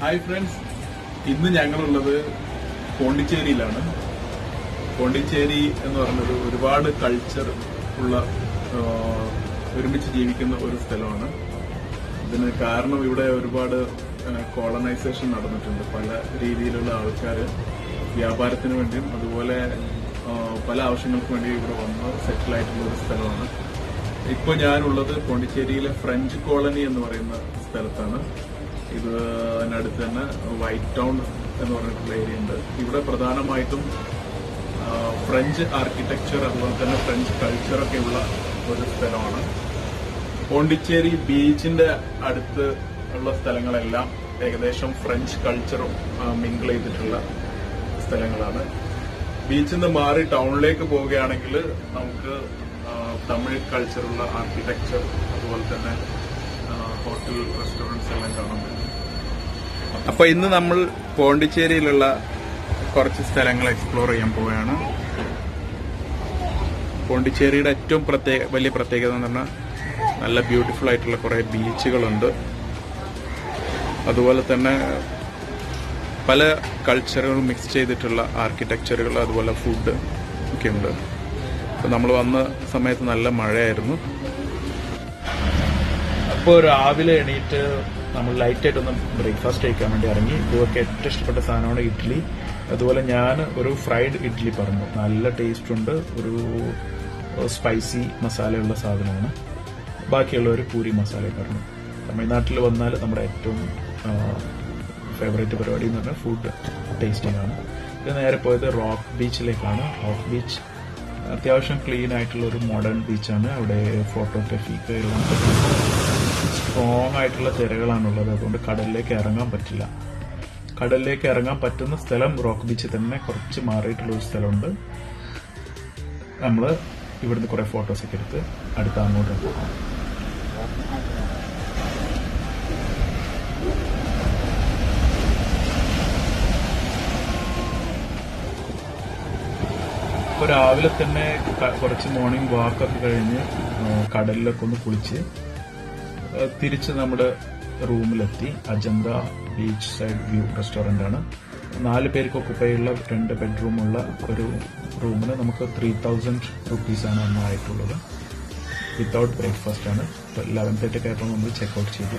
Hi friends ഇന്ന് ഞങ്ങളുള്ളത് പോണ്ടിച്ചേരിയിലാണ്. പോണ്ടിച്ചേരി എന്ന് പറഞ്ഞത് ഒരുപാട് കൾച്ചർ ഉള്ള ഒരുമിച്ച് ജീവിക്കുന്ന ഒരു സ്ഥലമാണ്. ഇതിന് കാരണം ഇവിടെ ഒരുപാട് കോളനൈസേഷൻ നടന്നിട്ടുണ്ട്. പല രീതിയിലുള്ള ആൾക്കാർ വ്യാപാരത്തിന് വേണ്ടിയും അതുപോലെ പല ആവശ്യങ്ങൾക്ക് വേണ്ടി ഇവിടെ വന്ന് സെറ്റിൽ ആയിട്ടുള്ള ഒരു സ്ഥലമാണ്. ഇപ്പോൾ ഞാനുള്ളത് പോണ്ടിച്ചേരിയിലെ ഫ്രഞ്ച് കോളനി എന്ന് പറയുന്ന സ്ഥലത്താണ്. ഇത് അതിനടുത്ത് തന്നെ വൈറ്റ് ടൗൺ എന്ന് പറഞ്ഞിട്ടുള്ള ഏരിയ ഉണ്ട്. ഇവിടെ പ്രധാനമായിട്ടും ഫ്രഞ്ച് ആർക്കിടെക്ചർ അതുപോലെ തന്നെ ഫ്രഞ്ച് കൾച്ചറൊക്കെ ഉള്ള ഒരു സ്ഥലമാണ്. പോണ്ടിച്ചേരി ബീച്ചിന്റെ അടുത്ത് ഉള്ള സ്ഥലങ്ങളെല്ലാം ഏകദേശം ഫ്രഞ്ച് കൾച്ചറും മിങ്കിൾ ചെയ്തിട്ടുള്ള സ്ഥലങ്ങളാണ്. ബീച്ചിൽ നിന്ന് മാറി ടൗണിലേക്ക് പോവുകയാണെങ്കിൽ നമുക്ക് തമിഴ് കൾച്ചറുള്ള ആർക്കിടെക്ചർ അതുപോലെ തന്നെ ഹോട്ടൽ എല്ലാം അപ്പൊ ഇന്ന് നമ്മൾ പോണ്ടിച്ചേരിയിലുള്ള കുറച്ച് സ്ഥലങ്ങൾ എക്സ്പ്ലോർ ചെയ്യാൻ പോവുകയാണ്. പോണ്ടിച്ചേരിയുടെ ഏറ്റവും പ്രത്യേക വലിയ പ്രത്യേകത എന്ന് പറഞ്ഞാൽ നല്ല ബ്യൂട്ടിഫുൾ ആയിട്ടുള്ള കുറേ ബീച്ചുകളുണ്ട് അതുപോലെ തന്നെ പല കൾച്ചറുകളും മിക്സ് ചെയ്തിട്ടുള്ള ആർക്കിടെക്ചറുകൾ അതുപോലെ ഫുഡ് ഒക്കെ ഉണ്ട്. അപ്പോൾ നമ്മൾ വന്ന സമയത്ത് നല്ല മഴയായിരുന്നു. അപ്പോൾ രാവിലെ എണീറ്റ് നമ്മൾ ലൈറ്റായിട്ടൊന്ന് ബ്രേക്ക്ഫാസ്റ്റ് കഴിക്കാൻ വേണ്ടി ഇറങ്ങി. ഇതൊക്കെ ഏറ്റവും ഇഷ്ടപ്പെട്ട സാധനമാണ് ഇഡ്ഡലി അതുപോലെ ഞാൻ ഒരു ഫ്രൈഡ് ഇഡ്ഡലി പറഞ്ഞു. നല്ല ടേസ്റ്റ് ഉണ്ട്. ഒരു സ്പൈസി മസാലയുള്ള സാധനമാണ്. ബാക്കിയുള്ളവർ പൂരി മസാല പറഞ്ഞു. തമിഴ്നാട്ടിൽ വന്നാൽ നമ്മുടെ ഏറ്റവും ഫേവറേറ്റ് പരിപാടി എന്ന് പറഞ്ഞാൽ ഫുഡ് ടേസ്റ്റിംഗ് ആണ്. ഇത് നേരെ പോയത് റോക്ക് ബീച്ചിലേക്കാണ് റോക്ക് ബീച്ച് അത്യാവശ്യം ക്ലീൻ ആയിട്ടുള്ള ഒരു മോഡേൺ ബീച്ചാണ് അവിടെ ഫോട്ടോഗ്രാഫിക്ക് എല്ലാം സ്ട്രോങ് ആയിട്ടുള്ള തിരകളാണുള്ളത് അതുകൊണ്ട് കടലിലേക്ക് ഇറങ്ങാൻ പറ്റില്ല. കടലിലേക്ക് ഇറങ്ങാൻ പറ്റുന്ന സ്ഥലം റോക്ക് ബീച്ചിൽ തന്നെ കുറച്ച് മാറിയിട്ടുള്ള ഒരു സ്ഥലമുണ്ട്. നമ്മൾ ഇവിടുന്ന് കുറെ ഫോട്ടോസ് ഒക്കെ എടുത്ത് അടുത്ത അങ്ങോട്ട് പോകാം. ഇപ്പൊ രാവിലെ തന്നെ കുറച്ച് മോർണിംഗ് വാക്കൊക്കെ കഴിഞ്ഞ് കടലിലൊക്കെ ഒന്ന് കുളിച്ച് തിരിച്ച് നമ്മുടെ റൂമിലെത്തി. Ajantha beach side view restaurant ആണ് നാല് പേർക്ക് ഒക്കുപ്പൈ ഉള്ള രണ്ട് ബെഡ്റൂമുള്ള ഒരു റൂമിന് നമുക്ക് ത്രീ തൗസൻഡ് റുപ്പീസാണ് അന്നായിട്ടുള്ളത്. വിത്തൗട്ട് ബ്രേക്ക്ഫാസ്റ്റ് ആണ്. ലെവൻ തേർട്ടി ആയപ്പോൾ നമ്മൾ ചെക്കൗട്ട് ചെയ്തു.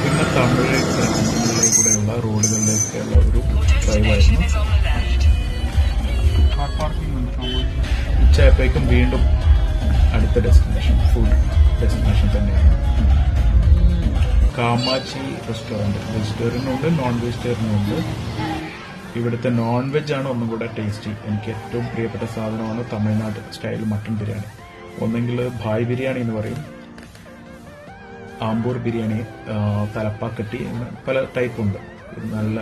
പിന്നെ തമിഴ് ഗ്രാമങ്ങളിലെ കൂടെയുള്ള റോഡുകളിലേക്കുള്ള ഒരു ഡ്രൈവ് ആയിരുന്നു. ഉച്ചയായപ്പോഴേക്കും വീണ്ടും അടുത്ത ഡെസ്റ്റിനേഷൻ ഫുഡ് കാമാച്ചി റെസ്റ്റോറന്റ്. വെജിറ്റേറിയനും ഉണ്ട് നോൺ വെജിറ്റേറിയനും ഉണ്ട് ഇവിടുത്തെ നോൺ വെജ് ആണ് ഒന്നും കൂടെ ടേസ്റ്റി എനിക്ക് ഏറ്റവും പ്രിയപ്പെട്ട സാധനമാണ് തമിഴ്നാട് സ്റ്റൈൽ മട്ടൺ ബിരിയാണി. ഒന്നെങ്കിൽ ഭായ് ബിരിയാണി എന്ന് പറയും. ആമ്പൂർ ബിരിയാണി തലപ്പാക്കട്ടി പല ടൈപ്പ് ഉണ്ട്. നല്ല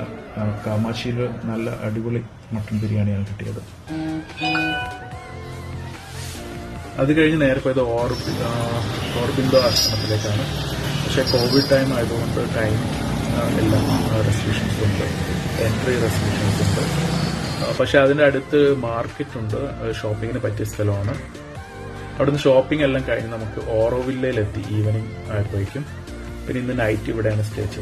കാമാശിയിൽ നല്ല അടിപൊളി മട്ടൺ ബിരിയാണിയാണ് കിട്ടിയത്. അത് കഴിഞ്ഞ് നേരെ പോയത് ഓർബിന്ദോ ആശ്രമത്തിലേക്കാണ്. പക്ഷെ കോവിഡ് ടൈം ആയതുകൊണ്ട് ടൈം എല്ലാം റെസ്ട്രിക്ഷൻസ് ഉണ്ട്. എൻട്രി റെസ്ട്രിക്ഷൻസ് ഉണ്ട്. പക്ഷെ അതിന്റെ അടുത്ത് മാർക്കറ്റ് ഉണ്ട്. ഷോപ്പിങ്ങിന് പറ്റിയ സ്ഥലമാണ്. അവിടുന്ന് ഷോപ്പിംഗ് എല്ലാം കഴിഞ്ഞ് നമുക്ക് ഓറോവില്ലയിലെത്തി ഈവനിങ് ആയപ്പോഴേക്കും. പിന്നെ ഇന്ന് നൈറ്റ് ഇവിടെയാണ് സ്റ്റേ